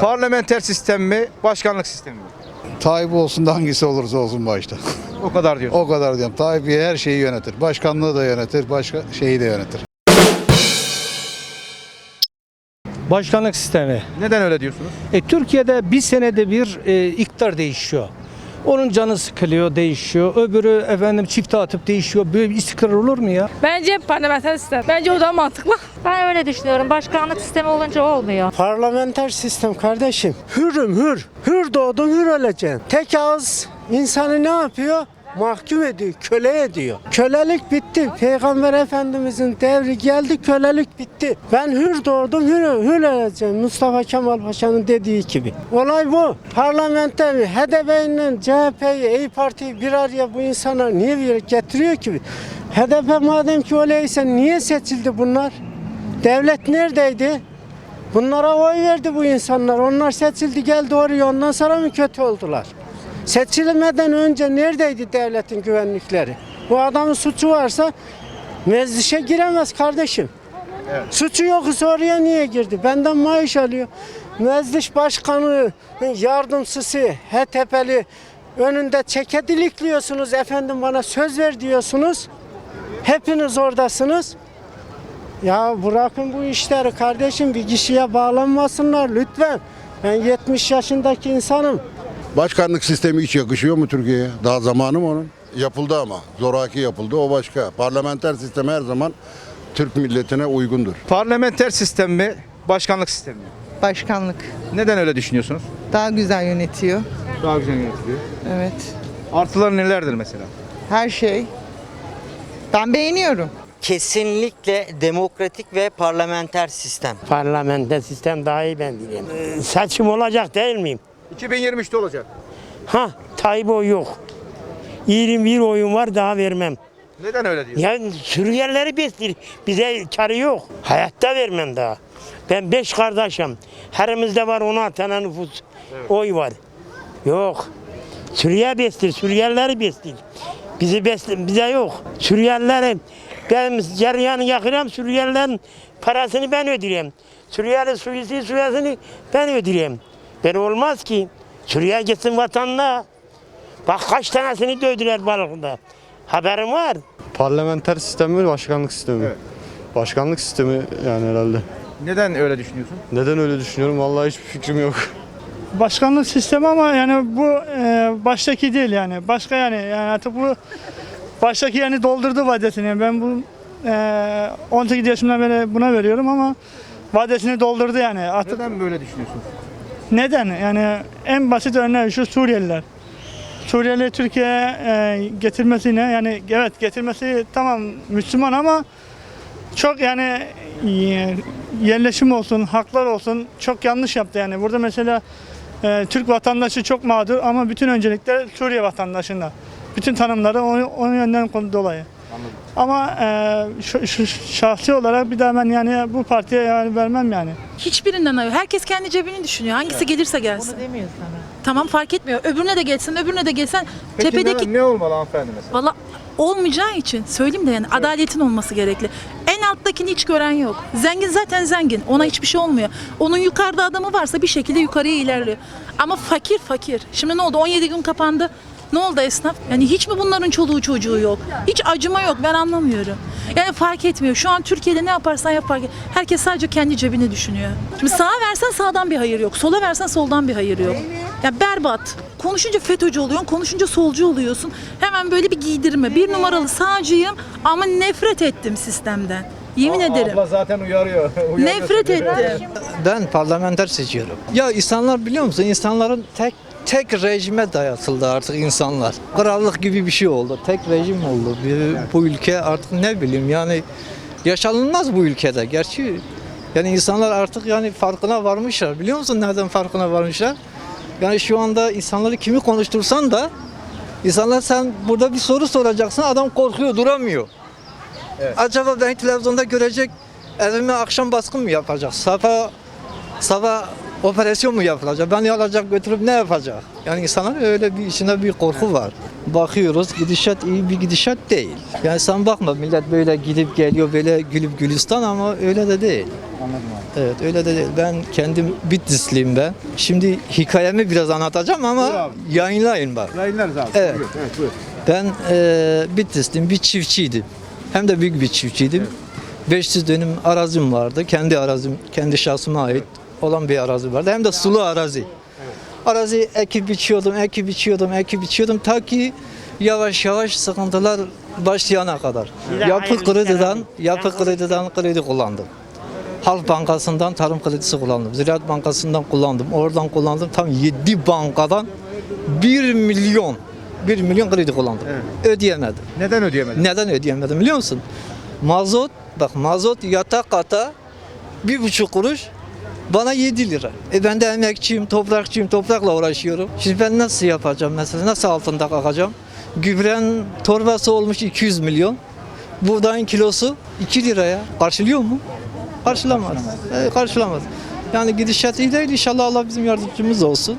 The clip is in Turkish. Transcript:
Parlamenter sistem mi, başkanlık sistemi mi? Tayyip olsun da hangisi olursa olsun başta. O kadar diyorsun. o kadar diyorum. Tayyip her şeyi yönetir. Başkanlığı da yönetir, başka şeyi de yönetir. Başkanlık sistemi. Neden öyle diyorsunuz? E, Türkiye'de bir senede bir e, iktidar değişiyor. Onun canı sıkılıyor, değişiyor. Öbürü efendim çifte atıp değişiyor. Böyle bir istikrar olur mu ya? Bence parlamenter sistem. Bence o daha mantıklı. Ben öyle düşünüyorum. Başkanlık sistemi olunca olmuyor. Parlamenter sistem kardeşim. Hürüm hür. Hür doğdun hür öleceksin. Tek ağız insanı ne yapıyor? Mahkum ediyor, köle ediyor. Kölelik bitti. Peygamber Efendimizin devri geldi, kölelik bitti. Ben hür doğdum, hür, hür öleceğim. Mustafa Kemal Paşa'nın dediği gibi. Olay bu. Parlamenter HDP ile CHP'yi, İyi Parti'yi bir araya bu insanlar niye bir getiriyor ki? HDP madem ki öyleyse niye seçildi bunlar? Devlet neredeydi? Bunlara oy verdi bu insanlar. Onlar seçildi geldi oraya ondan sonra mı kötü oldular? Seçilmeden önce neredeydi devletin güvenlikleri? Bu adamın suçu varsa meclise giremez kardeşim. Suçu yoksa oraya niye girdi? Benden maaş alıyor. Meclis başkanı, yardımcısı, HTP'li önünde çeke dilikliyorsunuz. Efendim bana söz ver diyorsunuz. Hepiniz oradasınız. Ya bırakın bu işleri kardeşim bir kişiye bağlanmasınlar lütfen. Ben 70 yaşındaki insanım. Başkanlık sistemi hiç yakışıyor mu Türkiye'ye? Daha zamanı mı onun? Yapıldı ama. Zoraki yapıldı o başka. Parlamenter sistem her zaman Türk milletine uygundur. Parlamenter sistem mi, başkanlık sistemi mi? Başkanlık Neden öyle düşünüyorsunuz? daha güzel yönetiyor. Daha güzel yönetiliyor. Evet. Artıları nelerdir mesela? Her şey. Ben beğeniyorum. Kesinlikle demokratik ve parlamenter sistem. Parlamenter sistem daha iyi ben diyeyim. seçim olacak değil miyim? 2023'te olacak. Ha Tayyip oy yok. 21 oyun var daha vermem. Neden öyle diyorsun? Ya Suriyelileri bestir. Bize karı yok. Hayatta vermem daha. Ben beş kardeşim. Herimizde var 16 tane nüfus. Oy var. Yok. Suriye bestir. Suriyelileri bestir. Bizi bestir. Bize yok. Suriyelileri ben ceryanı yakıram. Suriyelilerin parasını ben ödeyeyim. Suriyeli suyusu suyasını ben ödeyeyim. Ben olmaz ki. Suriye gitsin vatanına. Bak kaç tanesini dövdüler balıkta. Haberim var. Parlamenter sistem mi, başkanlık sistemi mi? Evet. Başkanlık sistemi yani herhalde. Neden öyle düşünüyorsun? Neden öyle düşünüyorum? Vallahi hiçbir fikrim yok. başkanlık sistemi ama yani bu e, baştaki değil yani. Başka yani yani artık bu baştaki yani doldurdu vadesini. Ben bu e, 18 yaşımdan beri buna veriyorum ama vadesini doldurdu yani. Artık Neden böyle düşünüyorsun? Neden? Yani en basit örneği şu Suriyeliler. Suriyeli Türkiye'ye e, getirmesine yani evet getirmesi tamam Müslüman ama çok yani e, yerleşim olsun, haklar olsun çok yanlış yaptı yani. Burada mesela e, Türk vatandaşı çok mağdur ama bütün öncelikler Suriye vatandaşında. Bütün tanımları o, o yönden konu dolayı. Ama e, şu, şu şahsi olarak bir daha ben yani bu partiye yani vermem yani. Hiçbirinden hayır. Herkes kendi cebini düşünüyor. Hangisi gelirse gelsin. demiyor sana. Tamam fark etmiyor. Öbürüne de gelsin, öbürüne de gelsen. Peki tepedeki ne, ne olmalı hanımefendi mesela? Valla olmayacağı için söyleyeyim de yani adaletin olması gerekli. En alttakini hiç gören yok. Zengin zaten zengin. Ona hiçbir şey olmuyor. Onun yukarıda adamı varsa bir şekilde yukarıya ilerliyor. Ama fakir fakir. Şimdi ne oldu? 17 gün kapandı. Ne oldu esnaf? Yani hiç mi bunların çoluğu çocuğu yok? Hiç acıma yok. Ben anlamıyorum. Yani fark etmiyor. Şu an Türkiye'de ne yaparsan yap fark et. Herkes sadece kendi cebini düşünüyor. Şimdi sağa versen sağdan bir hayır yok. Sola versen soldan bir hayır yok. Ya berbat. Konuşunca FETÖ'cü oluyorsun, konuşunca solcu oluyorsun. Hemen böyle bir giydirme. Bir numaralı sağcıyım ama nefret ettim sistemden. Yemin ederim. Abla zaten uyarıyor. Uyarıyor Nefret ettim. Ben parlamenter seçiyorum. Ya insanlar biliyor musun? İnsanların tek tek rejime dayatıldı artık insanlar. Krallık gibi bir şey oldu. Tek rejim oldu. Bir- Bu ülke artık ne bileyim yani yaşanılmaz bu ülkede. Gerçi yani insanlar artık yani farkına varmışlar. Biliyor musun nereden farkına varmışlar? Yani şu anda insanları kimi konuştursan da insanlar sen burada bir soru soracaksın adam korkuyor duramıyor. Acaba ben televizyonda görecek evime akşam baskın mı yapacak? Sabah sabah Operasyon mu yapılacak? Beni alacak götürüp ne yapacak? Yani insanların öyle bir içinde bir korku var. Bakıyoruz gidişat iyi bir gidişat değil. Yani sen bakma millet böyle gidip geliyor böyle gülüp gülistan ama öyle de değil. Anladım abi. Evet öyle de değil. Ben kendim Bitlisliyim ben. Şimdi hikayemi biraz anlatacağım ama abi. yayınlayın bak. Yayınlarız abi. Evet. Buyur. Evet buyur. Ben e, Bitlisliyim bir çiftçiydim. Hem de büyük bir çiftçiydim. 500 dönüm arazim vardı. Kendi arazim, kendi şahsıma ait olan bir arazi vardı. Hem de sulu arazi. Arazi ekip biçiyordum, ekip biçiyordum, ekip biçiyordum ta ki yavaş yavaş sıkıntılar başlayana kadar. Yapı krediden, yapı krediden kredi kullandım. Halk Bankası'ndan tarım kredisi kullandım. Ziraat Bankası'ndan kullandım. Oradan kullandım. Tam 7 bankadan 1 milyon 1 milyon kredi kullandım. Ödeyemedim. Neden ödeyemedin? Neden ödeyemedim biliyor musun? Mazot, bak mazot yatak kata bir buçuk kuruş bana 7 lira. E ben de emekçiyim, toprakçıyım, toprakla uğraşıyorum. Şimdi ben nasıl yapacağım mesela, nasıl altında kalkacağım? Gübrenin torbası olmuş 200 milyon. Buğdayın kilosu 2 liraya. Karşılıyor mu? Karşılamaz. E, karşılamaz. Yani gidişat iyi değil. İnşallah Allah bizim yardımcımız olsun.